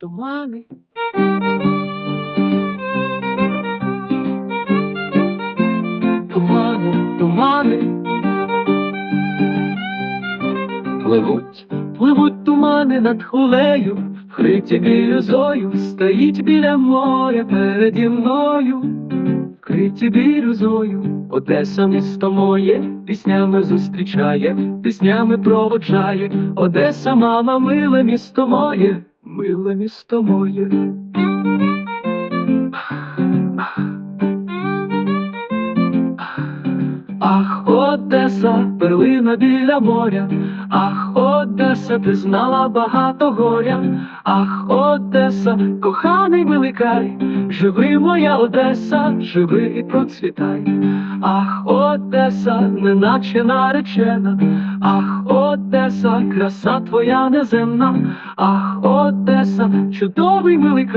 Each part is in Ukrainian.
Тумани. Тумани, тумани. Пливуть, пливуть тумани над хулею, вкриті бірюзою, стоїть біля моря переді мною, вкриті бірюзою, Одеса місто моє, піснями зустрічає, піснями проводжає, Одеса, мама, миле місто моє, миле місто моє. Ах, Одеса, перлина біля моря, ах, Одеса, ти знала багато горя, ах, Одеса, коханий милий край, живи моя Одеса, живи і процвітай, ах, Одеса, неначе наречена, ах, Одеса, краса твоя неземна, ах, Одеса, чудовий милий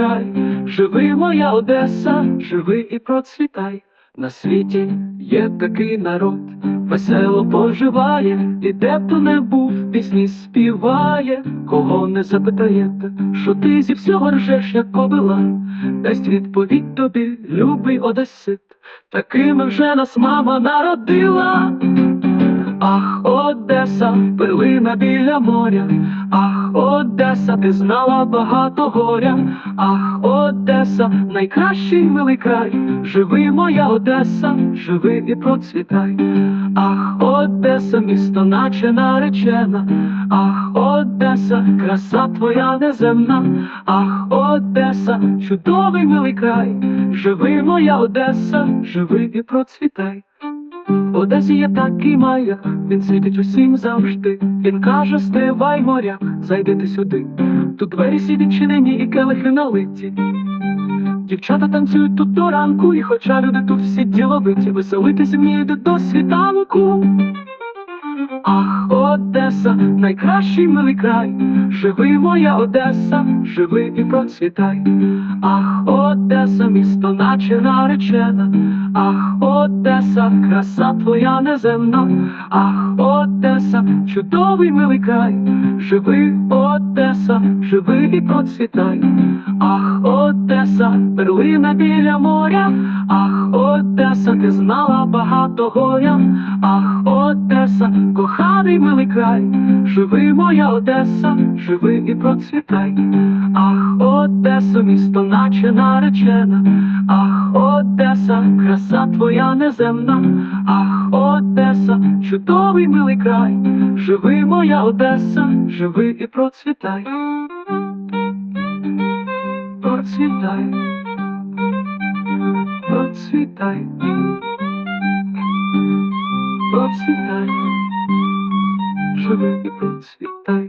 живи моя Одеса, живи і процвітай. На світі є такий народ, весело поживає, і де б то не був, пісні співає, кого не запитаєте, що ти зі всього ржеш, як кобила, дасть відповідь тобі, любий одесит, такими вже нас мама народила. Ах, Одеса, пилина біля моря, ах, Одеса, ти знала багато горя, ах, Одеса, найкращий милий край, живи моя Одеса, живи і процвітай, ах, Одеса, місто наче наречена, ах, Одеса, краса твоя неземна, ах, Одеса, чудовий милий край, живи моя Одеса, живи і процвітай. В Одесі є такий маяк, він світить усім завжди. Він каже, стривай моря, зайдите сюди. Тут двері всі відчинені і келихи налиті. Дівчата танцюють тут до ранку, і хоча люди тут всі діловиті, веселитись вміють до світанку. Ах, Одеса, найкращий милий край, живи моя Одеса, живи і процвітай. Ах, Одеса, місто наче наречена, ах, Одеса, краса твоя неземна, ах, Одеса, чудовий милий край, живи, Одеса, живи і процвітай. Ах, Одеса, перлина біля моря, ах, Одеса, ти знала багато горя, ах, Одеса, коханий милий край, живи моя Одеса, живи і процвітай. Ах, Одеса, місто наче наречена, ах, Одеса, краса твоя неземна, ах, Одеса, чудовий милий край, живи моя Одеса, живи і процвітай. Процвітай, процвітай, процвітай, живи і процвітай.